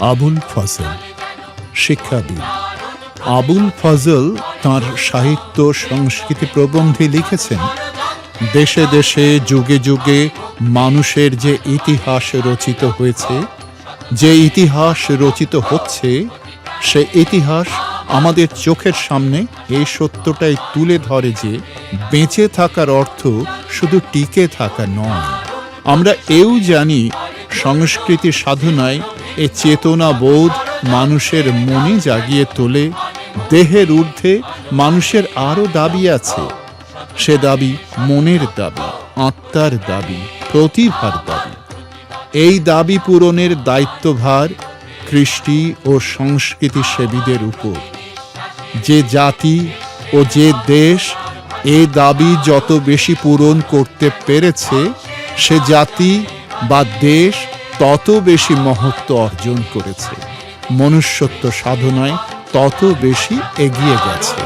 আবুল ফজল, শিক্ষাবিদ। আবুল ফজল তার সাহিত্য সংস্কৃতি প্রবন্ধে লিখেছেন, দেশে দেশে, যুগে যুগে মানুষের যে ইতিহাস রচিত হয়েছে, যে ইতিহাস রচিত হচ্ছে, সে ইতিহাস আমাদের চোখের সামনে এই সত্যটাই তুলে ধরে যে বেঁচে থাকার অর্থ শুধু টিকে থাকা নয়। আমরা এও জানি সংস্কৃতি সাধনায় এ চেতনা বোধ মানুষের মনে জাগিয়ে তোলে, দেহের ঊর্ধ্বে মানুষের আরও দাবি আছে। সে দাবি মনের দাবি, আত্মার দাবি, প্রতিভার দাবি। এই দাবি পূরণের দায়িত্বভার কৃষ্টি ও সংস্কৃতি সেবীদের উপর। যে জাতি ও যে দেশ এ দাবি যত বেশি পূরণ করতে পেরেছে, সে জাতি বা দেশ তত বেশি মহত্ব অর্জন করেছে। মনুষ্যত্ব সাধনায় তত বেশি এগিয়ে গেছে।